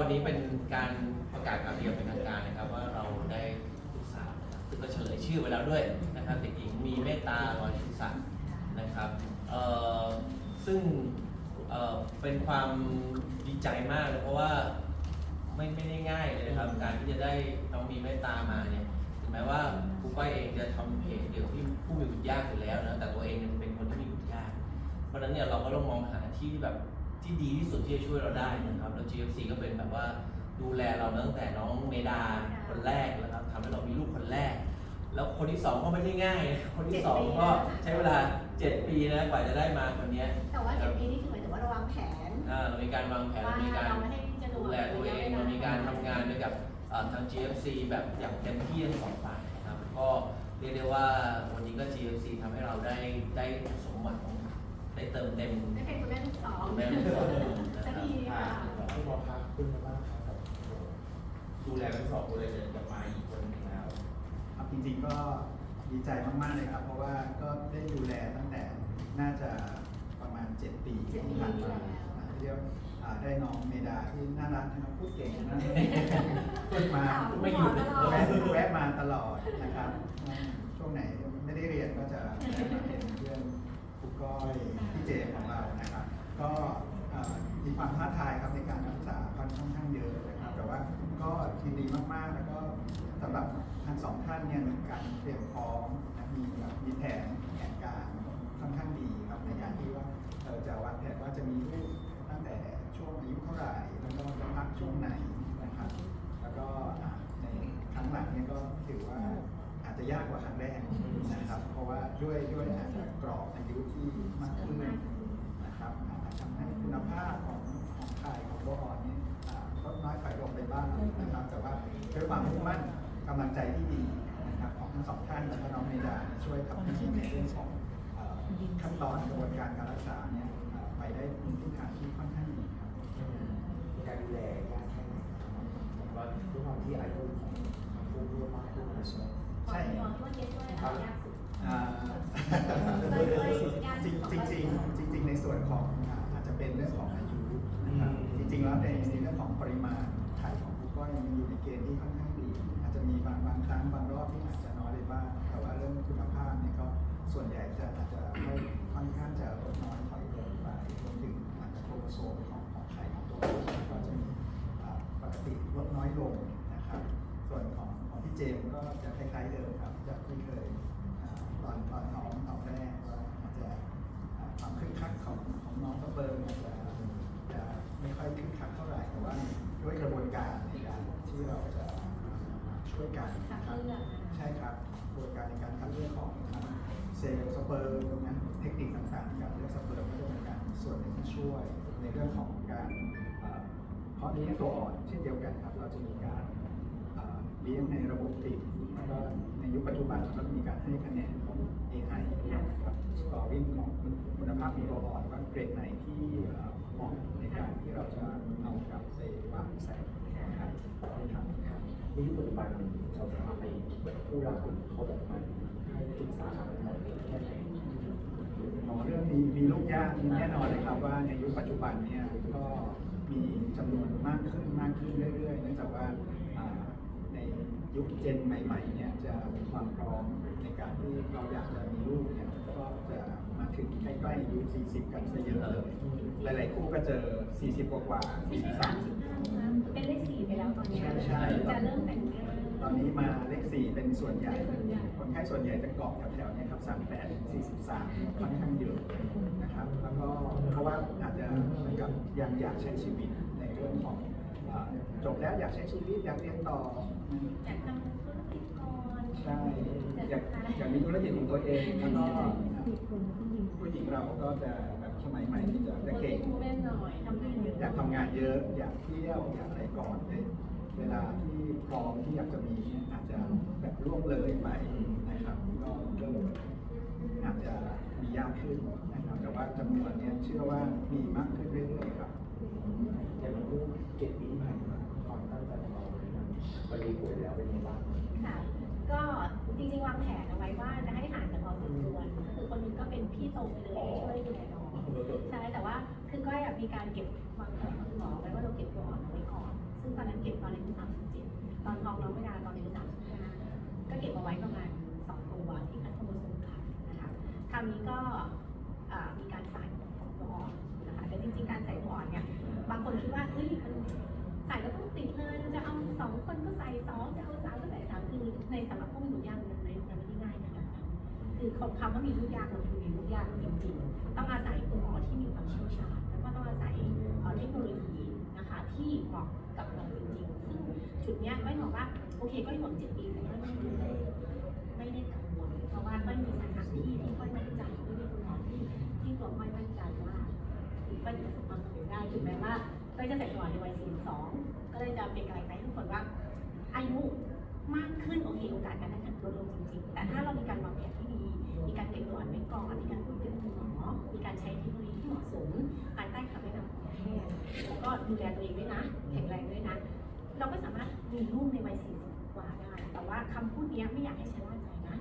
วันนี้เป็นการประกาศข่าวดีอย่างเป็นทางการนะครับว่าเราได้ลูกสาวนะครับซึ่งก็เฉลยชื่อไปแล้วด้วยนะครับเด็กหญิงมีเมตตาลอยทิศักดิ์นะครับเอ่อซึ่งเอ่อเป็นความดีใจมากเลยเพราะว่าไม่ไม่ได้ง่ายเลยนะครับการที่จะได้น้องมีเมตตามาเนี่ยถึงแม้ว่าครูก้อยเองจะทำเพจเกี่ยวกับผู้มีบุตรยากอยู่แล้วนะแต่ตัวเองเป็นคนที่มีบุตรยาก เพราะฉะนั้นเนี่ยเราก็ต้องมองหาที่ที่แบบ ที่ดีที่สุดที่จะช่วยเราได้นะครับแล้ว GFC ก็เป็นแบบว่าดูแลเรามาตั้งแต่น้องเมดาคนแรกนะครับทำให้เรามีลูกคนแรก แล้วคนที่สองก็ไม่ได้ง่ายนะคนที่สองก็ใช้เวลา 7 ปีนะกว่าจะได้มาคนเนี้ยแต่ว่าเจ็ดปีนี่คือหมายถึงว่าเราวางแผนอ่าเรามีการวางแผนว่าเรามีการเราไม่ให้จะดูดูแลตัวเองเรามีการทำงานไปกับเอ่อทาง GFC แบบอย่างเต็มที่ทั้งสองฝ่ายนะครับก็เรียกได้ว่าวันนี้ก็ GFC ทำให้เราได้ได้สมหวัง ได้เติมเต็มได้เป็นคุณแม่ลูกสองคุณแม่ลูกสองนะสัคกรับทีค่ะพี่บอลครับขึ้นมาบ้างครับกับ ดูแลทั้งสองคนเลยจะจะมาอีกคนหนึงแล้วครับจริงๆก็ดีใจมากๆเลยครับ เพราะว่าก็ได้ดูแลตั้งแต่น่าจะประมาณ 7 ปีที่ผ่านมาเรียกอ่าได้น้องเมดาที่น่ารักนะครับพูดเก่งนะพูดมาไม่หยุดเลยแวะแวะมาตลอดนะครับอืมช่วงไหนไม่ได้เรียนก็จะแวะมาเป็นเพื่อน คุณก้อยพี่เจของเรานะครับ ก็มีความท้าทายครับในการรักษาค่อนข้างเยอะนะครับ แต่ว่าก็ทีนดีมากๆ แล้วก็สำหรับทั้งสองท่านเนี่ยการเตรียมพร้อมนะมีแบบำลังใจที่ดีนะครับของทั้งสองท่านและก็น้องเมดาช่วยทำให้ในเรื่องของเอ่อขั้นตอนกระบวนการการรักษาเนี่ยเอ่อไปได้ในทิศทางที่ค่อนข้างดีครับการดูแลยากแค่ไหนครับผมว่าด้วยความที่อายุของทั้งคู่ร่วมมากขึ้นนะใช่ไหมใช่มองที่ว่าเจ๊ช่วยเรายากสุดอ่าจริงจริงจริงๆจริงๆในส่วนของอ่าอาจจะเป็นเรื่องของอายุนะครับจริงๆแล้วในในเรื่องของปริมาณไข่ของผู้ก้อยยังอยู่ในเกณฑ์ที่ค่อนข้างดีอา จะมีบางบางครั้งบางรอบที่อาจจะน้อยไปบ้างแต่ว่าเรื่องคุณภาพเนี่ยก็ส่วนใหญ่จะอาจจะไม่ค่อนข้างจะลดน้อยถอยลงไปรวมถึงอาจจะโครโมโซมของของไข่ของตัวก็จะมีปกติลดน้อยลงนะครับ ส่วนของของพี่เจมก็จะคล้ายๆเดิมครับจากที่เคยอ่าตอนตอนท้องตอนแรกว่าอาจจะความคึกคักของของน้องสเปิร์มอาจจะจะไม่ค่อยคึกคักเท่าไหร่แต่ว่าด้วยกระบวนการในการที่เราจะ ช่วยกันคัดนะครับเลือกใช่ครับกระบวนการในการคัดเลือกของทั้งเซลล์สเปิร์มนะเทคนิคต่างๆในการเลือกสเปิร์มก็จะเป็นการส่วนหนึ่งที่ช่วยในเรื่องของการอ่าเพราะเลี้ยงตัวอ่อนเช่นเดียวกันครับ เราจะมีการอ่าเลี้ยงในระบบปิดแล้วก็ในยุคปัจจุบันเราก็มีการให้คะแนนของ AI นะครับสกอริ่งของคุณภาพมีตัวอ่อนว่าเกรดไหนที่เอ่อเหมาะในการที่เราจะเอากลับไปวางใส่นะครับครับใน ยุคปัจจุบันเราสามารถไปแบบผู้รับเขาแบบมาให้ปรึกษาเราแค่ไหนอ๋อเรื่องมีมีลูกยากแน่นอนเลยครับว่าในยุคปัจจุบันเนี่ยก็มีจำนวนมากขึ้นมากขึ้นเรื่อยๆเนื่องจากว่าในยุคเจนใหม่ๆเนี่ยจะมีความพร้อมในการที่เราอยากจะมีลูกเนี่ย ใกล้ๆอายุ40 กันซะเยอะเลย หลายๆคู่ก็เจอ 40 กว่าๆ43เป็นเลขสี่ไปแล้วตอนนี้ใช่ใช่ จะเริ่มแต่งงานตอนนี้มาเลข4เป็นส่วนใหญ่เป็นส่วนใหญ่ คนไข้ส่วนใหญ่จะเกาะแถวๆเนี้ครับ 38ถึง43 ค่อนข้างเยอะนะครับ แล้วก็เพราะว่าอาจจะเหมือนกับยังอยากใช้ชีวิตในเรื่องของอ่าจบแล้วอยากใช้ชีวิตอยากเรียนต่อ จากทำธุรกิจก่อนใช่ อยากอยากมีธุรกิจของตัวเองแล้วก็ ผู้หญิงเราก็จะแบบสมัยใหม่ที่จะจะเก่งเล่นหน่อยทำงานเยอะอยากทำงานเยอะ อยากเที่ยวอยากอะไรก่อนเลยเวลาที่พร้อมที่อยากจะมีเนี่ยอาจจะแบบล่วงเลยไปนะครับก็เริ่มอาจจะมียากขึ้นนะครับแต่ว่าจำนวนเนี่ยเชื่อว่ามีมากขึ้นเรื่อยๆครับอย่างเราเจ็ดปีที่ผ่านมาความตั้งใจของเราเนี่ยมันมีผลแล้วเป็นยังไงบ้างค่ะ ก็จริงๆวางแผนเอาไว้ว่าจะให้ห่างกันพอสมควรก็คือคนหนึงก็เป็นพี่โตไปเลยช่วยดูแลน้องใช่แต่ว่าคือก็อยากมีการเก็บวางแผนกับคุณหมอไว้ว่าเราเก็บตัวอ่อนเอาไว้ก่อน ซึ่งตอนนั้นเก็บตอนอายุ37ตอนท้องน้องไม่ดาตอนอายุ35ก็เก็บเอาไว้ประมาณ2ตัวที่คันโทรโมโซมค่ะนะคะคราวนี้ก็อ่ามีการใส่ตัวอ่อนนะคะแต่จริงๆการใส่ตัวอ่อนเนี่ยบางคนคิดว่าเฮ้ยมันใส่แล้วต้องติดเลยจะเอาสองคนก็ใส่สอง คือคำว่ามีลูกยากมันคือมีลูกยากจริงๆ ต้องอาศัยคุณหมอที่มีความเชี่ยวชาญ แล้วก็ต้องอาศัยเทคโนโลยีนะคะที่เหมาะกับเราจริงๆ ซึ่งจุดเนี้ยไม่บอกว่าโอเคก็หวังเจ็ดปีแต่ว่าไม่ได้ไม่ได้กังวลเพราะว่าไม่มีสถานที่ที่ค่อยมั่นใจไม่มีคุณหมอที่ที่ตัวไม่มั่นใจว่าก็จะประสบความสำเร็จได้ถึงแม้ว่าก็จะแต่งก่อนในวัย42ก็เลยจะเป็นกำลังใจให้ทุกคนว่าอายุมากขึ้นโอเคโอกาสการตั้งครรภ์ลดลงจริงๆ แต่ถ้าเรามีการวางแผน แล้วก็ดูแลตัวเองด้วยนะ แข็งแรงด้วยนะ เราก็สามารถมีลูกในวัย40กว่าได้ แต่ว่าคำพูดนี้ไม่อยากให้ชะล่าใจนะ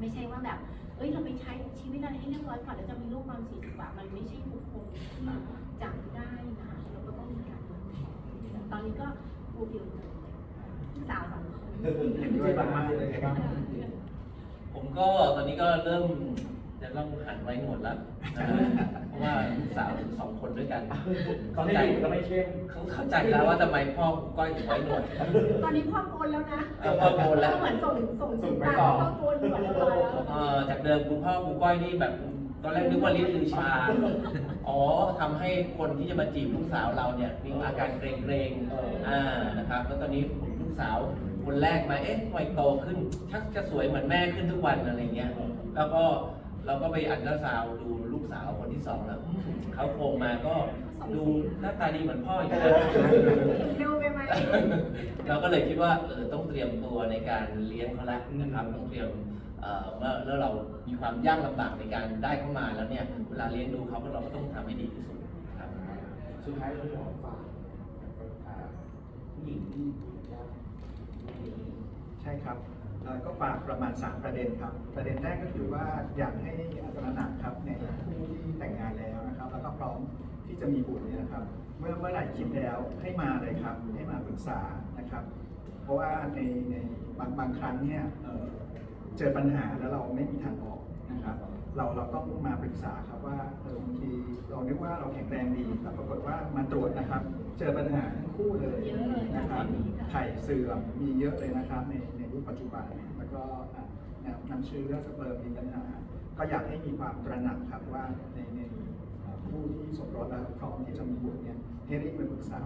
ไม่ใช่ว่าแบบ เอ้ย เราไปใช้ชีวิตอะไรให้เรียบร้อยก่อนแล้วจะมีลูกตอนสี่สิบกว่า มันไม่ใช่ทุกคนที่จะได้นะเราก็ต้องมีการวางแผนตอนนี้ก็ฟูลฟิลสาวสองคนเห็นด้วยมากๆเลยครับผมก็ตอนนี้ก็เริ่มจะต้องหันไว้หนวดแล้ว คนด้วยกันเขาไม่ดุก็ไม่เข้มเขาเข้าใจแล้วว่าทำไมพ่อคุณก้อยถึงไว้หนวด ตอนนี้พ่อโกนแล้วนะเออพ่อโกนแล้วเหมือนส่งส่งส่สิงนไปตาต่อพ่อโกนหมดแล้ว เอ่อจากเดิมคุณพ่อคุณก้อยนี่แบบตอนแรกนึกว่าลิ้นลือชา อ๋อทำให้คนที่จะมาจีบลูกสาวเราเนี่ยมีอาการเกรงๆอ่า นะครับ แล้วตอนนี้ลูกสาวคนแรกมา เอ๊ะวัยโตขึ้นชักจะสวยเหมือนแม่ขึ้นทุกวันอะไรเงี้ย แล้วก็ เราก็ไปอันตราซาวด์ดูลูกสาวคนที่สองแล้วอืมเขาโครงมาก็ดูหน้าตาดีเหมือนพ่ออยู่นะเร็วไปไหมเราก็เลยคิดว่าเออต้องเตรียมตัวในการเลี้ยงเขาแล้วนะครับต้องเตรียมเอ่อเมื่อแล้วเรามีความยากลำบากในการได้เข้ามาแล้วเนี่ยเวลาเลี้ยงดูเขาก็เราก็ต้องทำให้ดีที่สุดครับสุดท้ายเราขอฝากอ่าผู้หญิงที่อยู่ยากใช่ครับเอ่อ ก็ฝากประมาณ 3 ประเด็นครับ ประเด็นแรกก็คือว่าอยากให้ตระหนักครับในผู้ที่แต่งงานแล้วนะครับ แล้วก็พร้อมที่จะมีบุตรเนี่ยนะครับ เมื่อเมื่อไหร่คิดแล้วให้มาเลยครับ ให้มาปรึกษานะครับ เพราะว่าในในบางบางครั้งเนี่ยเอ่อเจอปัญหาแล้วเราไม่มีทางออกนะครับเราเราต้องมาปรึกษาครับว่าเออบางทีเรานึกว่าเราแข็งแรงดีแต่ปรากฏว่ามาตรวจนะครับ เจอปัญหาทั้งคู่เลยเยอะเลยนะครับค่ะไข่เสื่อมมีเยอะเลยนะครับใน ในยุคปัจจุบัน แล้วก็อะแนวน้ำเชื้อสเปิร์มมีปัญหาก็อยากให้มีความตระหนักครับว่าในในอ่าผู้ที่สมรสแล้วพร้อมที่จะมีบุตรเนี่ยให้รีบไปปรึกษา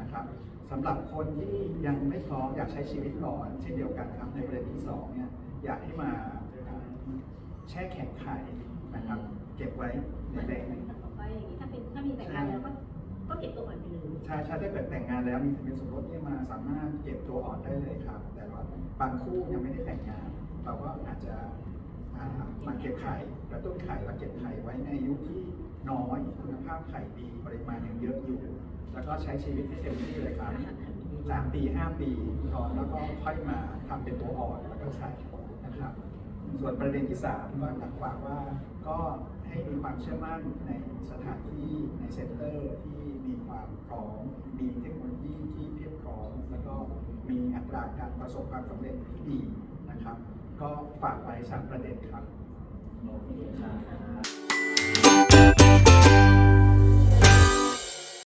นะครับสำหรับคนที่ยังไม่พร้อมอยากใช้ชีวิตก่อนเช่นเดียวกันครับในประเด็นที่สองเนี่ยอยากให้มาอ่าแช่แข็งไข่นะครับ เก็บไว้ในแบงค์บอกว่าอย่างนี้ถ้าเป็นถ้ามีแต่งงานแล้วก็ ก็เก็บตัวอ่อนไปเลยใช่ใช่ถ้าเกิดแต่งงานแล้วมีทะเบียนสมรสเนี่ยมาสามารถเก็บตัวอ่อนได้เลยครับ แต่ว่าบางคู่ยังไม่ได้แต่งงาน เราก็อาจจะอ่ามาเก็บไข่กระตุ้นไข่แล้วเก็บไข่ไว้ในอายุที่น้อยคุณภาพไข่ดีปริมาณยังเยอะอยู่ แล้วก็ใช้ชีวิตให้เต็มที่เลยครับสามปีห้าปีนอนแล้วก็ค่อยมาทำเป็นตัวอ่อนแล้วก็ใส่นะครับ ส่วนประเด็นที่สามก็อยากฝาว่าก็ ให้มีความเชื่อมั่นในสถานที่ในเซ็นเตอร์ที่มีความพร้อม มีเทคโนโลยีที่เพียบพร้อม แล้วก็มีอัตราการประสบความสำเร็จที่ดีนะครับ ก็ฝากไว้สามประเด็นครับโอเคครับ